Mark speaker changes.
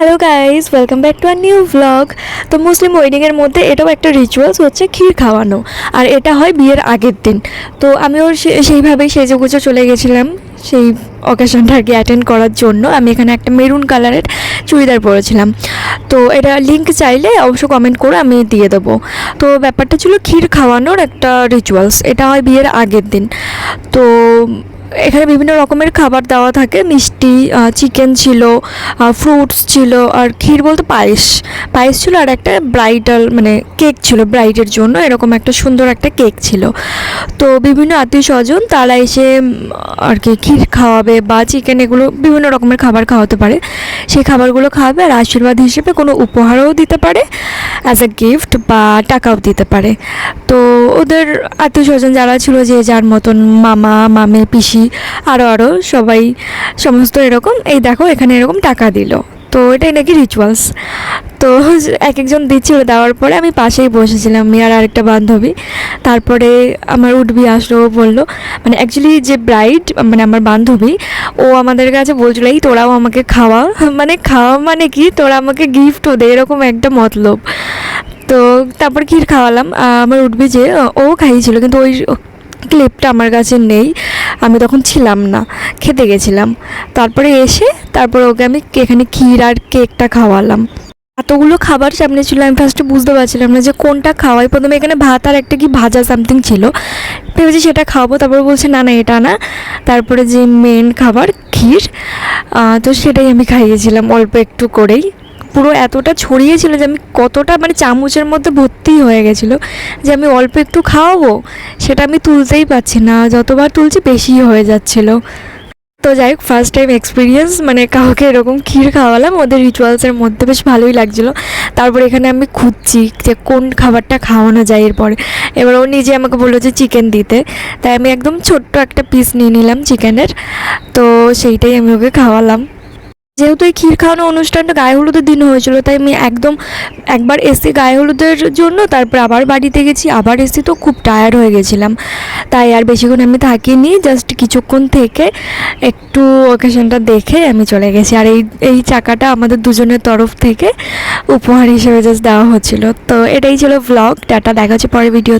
Speaker 1: Hello guys welcome back to our new blog তো মুসলিম ওয়েডিংয়ের মধ্যে এটাও একটা রিচুয়ালস হচ্ছে ক্ষীর খাওয়ানো। আর এটা হয় বিয়ের আগের দিন। তো আমিও সেইভাবেই সেজে গুজে চলে গেছিলাম সেই অকেশনটা আর কি অ্যাটেন্ড করার জন্য। আমি এখানে একটা মেরুন কালারের চুড়িদার পরেছিলাম। তো এটা লিঙ্ক চাইলে অবশ্য কমেন্ট করে আমি দিয়ে দেবো। তো ব্যাপারটা ছিল ক্ষীর খাওয়ানোর একটা রিচুয়ালস এটা হয় বিয়ের আগের দিন। তো এখানে বিভিন্ন রকমের খাবার দেওয়া থাকে, মিষ্টি চিকেন ছিল ফ্রুটস ছিল, আর ক্ষীর বলতে পায়েস। পায়েস ছিল আর একটা ব্রাইডাল মানে কেক ছিল ব্রাইডের জন্য। এরকম একটা সুন্দর একটা কেক ছিল। তো বিভিন্ন আত্মীয় স্বজন তারা এসে আর কি ক্ষীর খাওয়াবে বা চিকেন এগুলো বিভিন্ন রকমের খাবার খাওয়াতে পারে। সেই খাবারগুলো খাওয়াবে আর আশীর্বাদ হিসেবে কোনো উপহারও দিতে পারে অ্যাজ আ গিফট বা টাকাও দিতে পারে। তো ওদের আত্মীয় স্বজন যারা ছিল যে যার মতন মামা, মামি, পিসি আরও আরও সবাই সমস্ত এরকম, এই দেখো এখানে এরকম টাকা দিল। তো এটাই নাকি রিচুয়ালস তো এক একজন দিচ্ছিল, দেওয়ার পরে আমি পাশেই বসেছিলাম আমি আর আরেকটা বান্ধবী। তারপরে আমার উঠবি আসলো, ও বলল মানে অ্যাকচুয়ালি যে ব্রাইড মানে আমার বান্ধবী, ও আমাদের কাছে বলছিল, এই তোরাও আমাকে খাওয়া। মানে খাওয়া মানে কি? তোরা আমাকে গিফটও দে, এরকম একটা মতলব। তো তারপর ক্ষীর খাওয়ালাম। আমার উঠবি যে, ও খাইয়েছিল, কিন্তু ওই ক্লিপটা আমার কাছে নেই। আমি তখন ছিলাম না, খেতে গেছিলাম। তারপরে এসে তারপরে ওকে আমি এখানে ক্ষীর আর কেকটা খাওয়ালাম। এতগুলো খাবার সামনে ছিল, আমি ফার্স্টে বুঝতে পারছিলাম না যে কোনটা খাওয়াই। প্রথমে এখানে ভাত আর একটা কি ভাজা সামথিং ছিল। ভেবেছি সেটা খাওয়াবো তারপরে বলছে, না না, এটা না। তারপরে যে মেন খাবার ক্ষীর তো সেটাই আমি খাইয়েছিলাম অল্প একটু করেই। পুরো এতটা ছড়িয়েছিল যে আমি কতটা মানে চামচের মধ্যে ভর্তি হয়ে গেছিল যে আমি অল্প একটু খাওয়াবো, সেটা আমি তুলতেই পারছি না। যতবার তুলছি বেশি হয়ে যাচ্ছিল। তো যাই হোক ফার্স্ট টাইম এক্সপিরিয়েন্স মানে কাউকে এরকম ক্ষীর খাওয়ালাম, ওদের রিচুয়ালসের মধ্যে বেশ ভালোই লাগছিল। তারপর এখানে আমি খুঁজছি যে কোন খাবারটা খাওয়ানো যায় এরপরে। এবার ও নিজে আমাকে বলল যে চিকেন দিতে। তাই আমি একদম ছোট্ট একটা পিস নিয়ে নিলাম চিকেনের তো সেইটাই আমি ওকে খাওয়ালাম। যেহেতু এই ক্ষীর খাওয়ানো অনুষ্ঠানটা গায়ে হলুদের দিন হয়েছিল, তাই আমি একদম একবার এসে গায়ে হলুদের জন্য তারপর আবার বাড়িতে গেছি, আবার এসে তো খুব টায়ার্ড হয়ে গেছিলাম। তাই আর বেশিক্ষণ আমি থাকিনি জাস্ট কিছুক্ষণ থেকে একটু ওকেশনটা দেখে আমি চলে গেছি। আর এই এই চাকাটা আমাদের দুজনের তরফ থেকে উপহার হিসেবে জাস্ট দেওয়া হচ্ছিল। তো এটাই ছিল ভ্লগ টাটা, দেখা হচ্ছে পরে ভিডিও